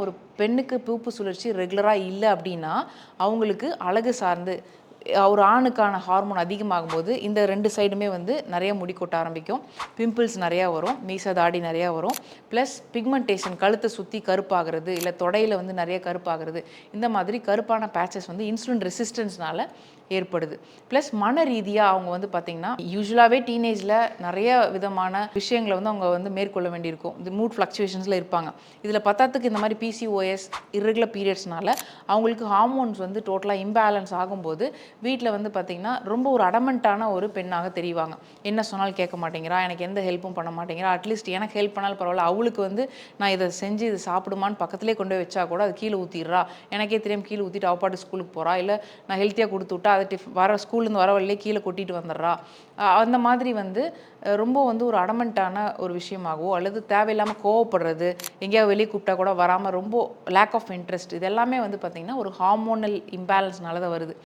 ஒரு பெண்ணுக்கு பூப்பு சுழற்சி ரெகுலராக இல்லை அப்படின்னா அவங்களுக்கு அழகு சார்ந்து ஒரு ஆணுக்கான ஹார்மோன் அதிகமாகும் போது இந்த ரெண்டு சைடுமே வந்து நிறைய முடி கொட்ட ஆரம்பிக்கும். பிம்பிள்ஸ் நிறையா வரும் மீச தாடி நிறையா வரும். ப்ளஸ் பிக்மெண்டேஷன் கழுத்தை சுற்றி கருப்பாகிறது இல்லை தொடையில் வந்து நிறைய கருப்பாகிறது. இந்த மாதிரி கருப்பான பேச்சஸ் வந்து இன்சுலின் ரெசிஸ்டன்ஸ்னால ஏற்படுது. ப்ளஸ் மன ரீதியாக அவங்க வந்து பார்த்திங்கன்னா யூஸ்வலாகவே டீனேஜில் நிறைய விதமான விஷயங்களை வந்து அவங்க வந்து மேற்கொள்ள வேண்டியிருக்கும். இந்த மூட் ஃப்ளக்சுவேஷன்ஸில் இருப்பாங்க. இதில் பத்தாத்துக்கு இந்த மாதிரி பிசிஓஎஸ் irregular பீரியட்ஸ்னால அவங்களுக்கு ஹார்மோன்ஸ் வந்து டோட்டலாக இம்பேலன்ஸ் ஆகும்போது வீட்டில் வந்து பார்த்திங்கன்னா ரொம்ப ஒரு அடமெண்ட்டான ஒரு பெண்ணாக தெரிவாங்க. என்ன சொன்னாலும் கேட்க மாட்டேங்கிறா எனக்கு எந்த ஹெல்ப்பும் பண்ண மாட்டேங்கிறா. அட்லீஸ்ட் எனக்கு ஹெல்ப் பண்ணாலும் பரவாயில்ல. அவளுக்கு வந்து நான் இதை செஞ்சு இது சாப்பிடுமான்னு பக்கத்துலேயே கொண்டு போய் வச்சா கூட அது கீழே ஊற்றிடுறா எனக்கே தெரியாமல் கீழே ஊற்றிட்டு அவப்பாட்டு பாட்டு ஸ்கூலுக்கு போகிறா இல்லை நான் ஹெல்த்தியாக கொடுத்து விட்டா அதை டிஃப் வர ஸ்கூல்லேருந்து வர வழியிலே கீழே கொட்டிட்டு வந்துடுறா. அந்த மாதிரி வந்து ரொம்ப வந்து ஒரு அடமெண்ட்டான ஒரு விஷயமாகவோ அல்லது தேவையில்லாமல் கோவப்படுறது எங்கேயாவது வெளியே கூப்பிட்டா கூட வராமல் ரொம்ப லேக் ஆஃப் இன்ட்ரெஸ்ட் இது எல்லாமே வந்து பார்த்திங்கன்னா ஒரு ஹார்மோனல் இம்பேலன்ஸ்னால தான் வருது.